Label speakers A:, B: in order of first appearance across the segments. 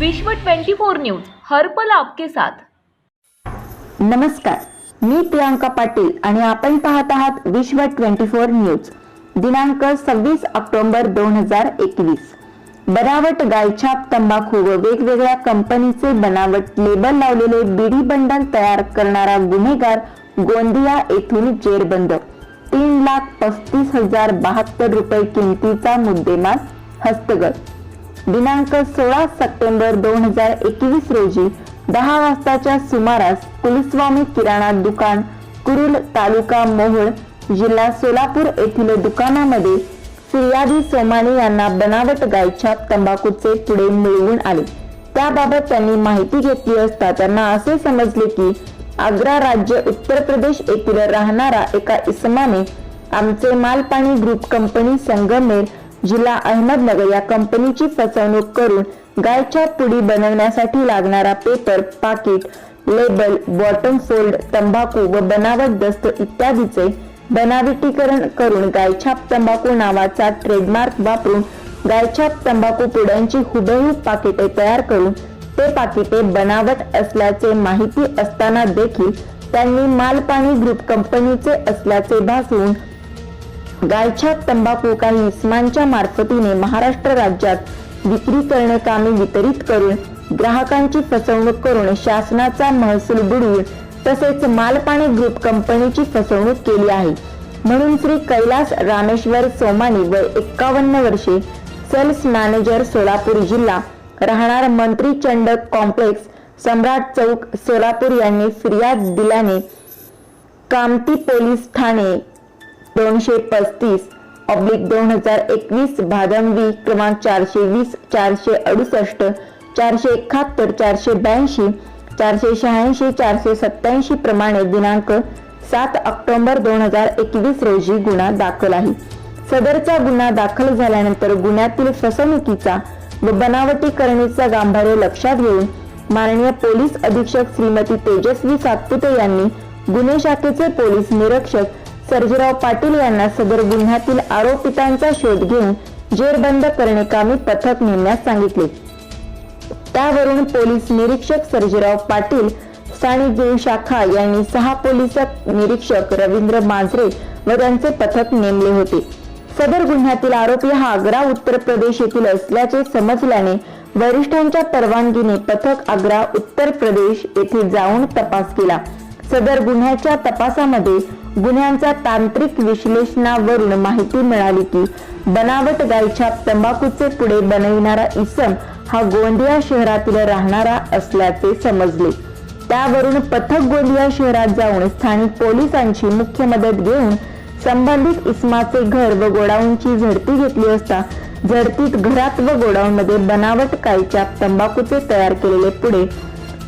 A: विश्व 24 न्यूज हर्पल आपके साथ.
B: नमस्कार मी प्रियांका पाटील आणि आपण पाहत आहात विश्व ट्वेंटी फोर न्यूज दिनांक सव्वीस ऑक्टोबर दोन हजार एकवीस. बनावट गायछाप तंबाखू व वेगवेगळ्या कंपनीचे बनावट लेबल लावलेले बीडी बंडल तयार करणारा गुन्हेगार गोंदिया येथून जेरबंद. तीन लाख पस्तीस हजार बहात्तर रुपये किमतीचा मुद्देमाल हस्तगत. दिनांक सोळा सप्टेंबर दोन हजार एकवीस रोजी दहा वाजताच्या सुमारास कुलस्वामी किराणा दुकान कुरुल तालुका मोहोळ जिल्हा सोलापूर येथील दुकानामध्ये फिर्यादी सोमानी यांना बनावट गायछाप तंबाखूचे पुढे मिळवून आले. त्याबाबत त्यांनी माहिती घेतली असता त्यांना असे समजले की आग्रा राज्य उत्तर प्रदेश येथील राहणारा एका इसमाने आमचे मालपाणी ग्रुप कंपनी संगमेर जिल्हा अहमदनगर या कंपनीची फसवणूक करून गायच्या पुडी बनवण्यासाठी लागणारा पेपर पाकिट लेबल बॉटम फोल्ड तंबाखू व बनावट दस्त इत्यादीचे बनावटीकरण करून गायछाप तंबाखू नावाचा ट्रेडमार्क वापरून गायछाप तंबाखू पुड्यांची हुबेहूब पाकिटे तयार करून ते पाकिटे बनावट असल्याचे माहिती असताना देखील त्यांनी मालपाणी ग्रुप कंपनीचे असल्याचे भासवून गायछाप तंबाखू काही इस्मांच्या मार्फतीने महाराष्ट्र राज्यात विक्री करण्याकामी वितरित करून ग्राहकांची फसवणूक करून शासनाचा महसूल बुडवून तसेच मालपाणी ग्रुप कंपनीची फसवणूक केली आहे. म्हणून श्री कैलास रामेश्वर सोमानी व एक्कावन्न वर्षे सेल्स मॅनेजर सोलापूर जिल्हा राहणार मंत्री चंडक कॉम्प्लेक्स सम्राट चौक सोलापूर यांनी फिर्याद दिल्याने कामती पोलीस ठाणे दोनशे पस्तीस ऑब्लिक दोन हजार एकवीस भादंबी क्रमांक चारशे वीस चारशे अडुसष्ट चारशे एकाहत्तर चारशे ब्याऐंशी चारशे शहाऐंशी चारशे सत्याऐंशी प्रमाणे दिनांक सात ऑक्टोबर दोन हजार एकवीस रोजी गुन्हा दाखल आहे. सदरचा गुन्हा दाखल झाल्यानंतर गुन्ह्यातील फसवणुकीचा व बनावटीकरणीचा गांभीर्य लक्षात घेऊन माननीय पोलीस अधीक्षक श्रीमती तेजस्वी सातपुते यांनी गुन्हे शाखेचे पोलीस निरीक्षक सर्जेराव पाटील यांना सदर गुन्ह्यातील आरोपितांचा शोध घेऊन जेरबंद करणे पथक नेमण्यास सांगितले. त्यावरून पोलीस निरीक्षक सर्जेराव पाटील स्थानिक गुरु शाखा यांनी सहा पोलीस निरीक्षक रवींद्र मांजरे व त्यांचे पथक नेमले होते. सदर गुन्ह्यातील आरोपी हा आग्रा उत्तर प्रदेश येथील असल्याचे समजल्याने वरिष्ठांच्या परवानगीने पथक आग्रा उत्तर प्रदेश येथे जाऊन तपास केला. सदर गुन्ह्याच्या तपासामध्ये गुन्ह्यांचा तांत्रिक विश्लेषणावरून माहिती मिळाली की बनावट गायच्या तंबाखूचे पुढे बनविणारा इसम हा गोंदिया शहरातील राहणारा असल्याचे समजले. त्यावरून पथक गोंदिया शहरात जाऊन स्थानिक पोलिसांची मुख्य मदत घेऊन संबंधित इस्माचे घर व गोडाऊनची झडती घेतली असता झडतीत घरात व गोडाऊनमध्ये बनावट कायछाप तंबाखूचे तयार केलेले पुढे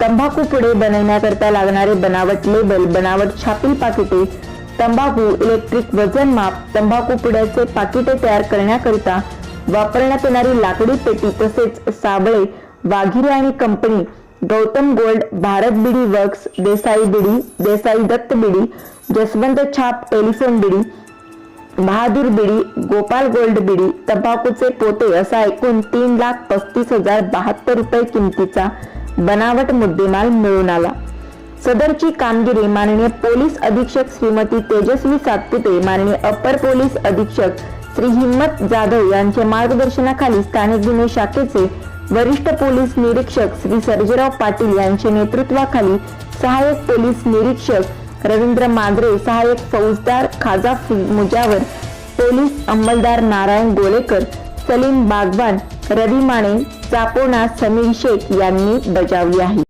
B: तंबाखू पुढे बनवण्याकरता लागणारे बनावट लेबल बनावट छापील पाकिटे तंबाखू इलेक्ट्रिक वजन माप तंबाखू पुड्याचे पाकिटे तयार करण्याकरिता वापरण्यात येणारी लाकडी पेटी तसेच साबळे वाघिरे आणि company Gautam gold Bharat bidi works Desai bidi Desai Datta bidi Jaswant छाप टेलिफोन बिडी बहादूर बिडी गोपाल गोल्ड बिडी तंबाखूचे पोते असा एकूण तीन लाख पस्तीस हजार बहात्तर रुपये किमतीचा बनावट मुद्देमाल मिळून आला. सदरची कामगिरी माननीय पोलीस अधीक्षक श्रीमती तेजस्वी सातपुते माननीय अपर पोलीस अधीक्षक श्री हिम्मत जाधव यांच्या मार्गदर्शनाखाली स्थानिक गुन्हे शाखेचे वरिष्ठ पोलीस निरीक्षक श्री सर्जेराव पाटील यांच्या नेतृत्वाखाली सहाय्यक पोलीस निरीक्षक रवींद्र मांजरे सहाय्यक फौजदार खाजा मुजावर पोलीस अंमलदार नारायण गोलेकर सलीम बागवान रवी माने चापोना समीर शेख यांनी बजावली आहे.